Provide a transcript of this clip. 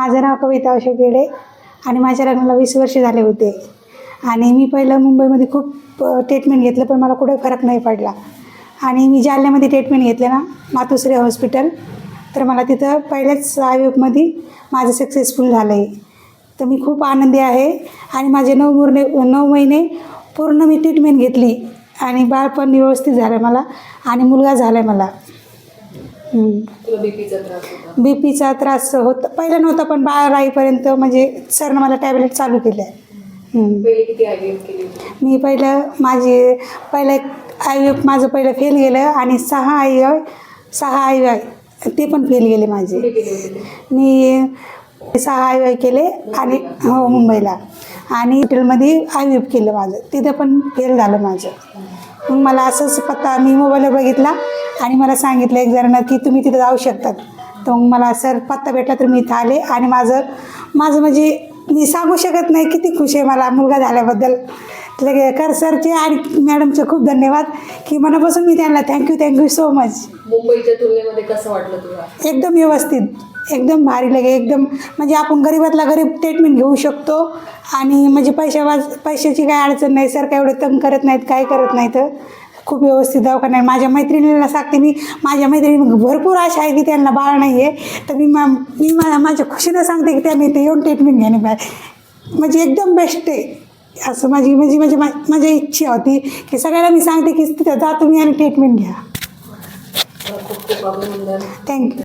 माझं नाव कविता अशोक येडे आणि माझ्या लग्नाला वीस वर्ष झाले होते. आणि मी पहिलं मुंबईमध्ये खूप ट्रीटमेंट घेतलं पण मला कुठे फरक नाही पडला. आणि मी जालन्यामध्ये ट्रीटमेंट घेतले ना मातोश्री हॉस्पिटल तर मला तिथं पहिल्याच आयोगमध्ये माझं सक्सेसफुल झालं आहे तर मी खूप आनंदी आहे. आणि माझे नऊ मुरणे नऊ महिने पूर्ण मी ट्रीटमेंट घेतली. आणि बाळपण व्यवस्थित झालं मला आणि मुलगा झाला आहे मला. तुला बीपीचा त्रास होता? बी पीचा त्रास होत पहिला नव्हता पण बाळ राहीपर्यंत म्हणजे सरनं मला टॅबलेट चालू केल्या. हम्म. पहिले किती आय केली होती? मी पहिलं माझे पहिलं एक आय माझं पहिलं फेल गेलं आणि सहा आय सहा आय ते पण फेल गेले माझे. कुठे केली होती ते? मी सहा आय वाय केले आणि हो मुंबईला. आणि हॉटेलमध्ये आय व्ही केलं माझं. तिथं पण फेल झालं माझं. मग मला असंच पत्ता मी मोबाईलवर बघितला. आणि मला सांगितलं एक जणांना की तुम्ही तिथं जाऊ शकतात. तर मग मला सर पत्ता भेटला तर मी इथं आले आणि माझं माझं म्हणजे मी सांगू शकत नाही किती खुश आहे मला मुलगा झाल्याबद्दल. लगे कर सरचे आणि मॅडमचे खूप धन्यवाद की मनापासून मी त्यांना थँक्यू थँक्यू सो मच मुंबईच्या तुलनेमध्ये कसं वाटलं तुला? एकदम व्यवस्थित एकदम भारी लगे एकदम म्हणजे आपण गरीबातला गरीब ट्रीटमेंट घेऊ शकतो आणि म्हणजे पैशा वाज पैशाची काय अडचण नाही सर काय एवढे तंग करत नाहीत काय करत नाहीत. खूप व्यवस्थित दवाखाना आहे माझ्या मैत्रिणीला सांगते मी माझ्या मैत्रिणी भरपूर अशा आहे की त्यांना बाळ नाही आहे तर मी मा मी मा माझ्या खुशीनं सांगते की त्यांनी इथे येऊन ट्रीटमेंट घेणे पाहिजे म्हणजे एकदम बेस्ट आहे. असं माझी म्हणजे म्हणजे माझी इच्छा होती की सगळ्यांना मी सांगते की तिथं जा तुम्ही आणि ट्रीटमेंट घ्या. थँक्यू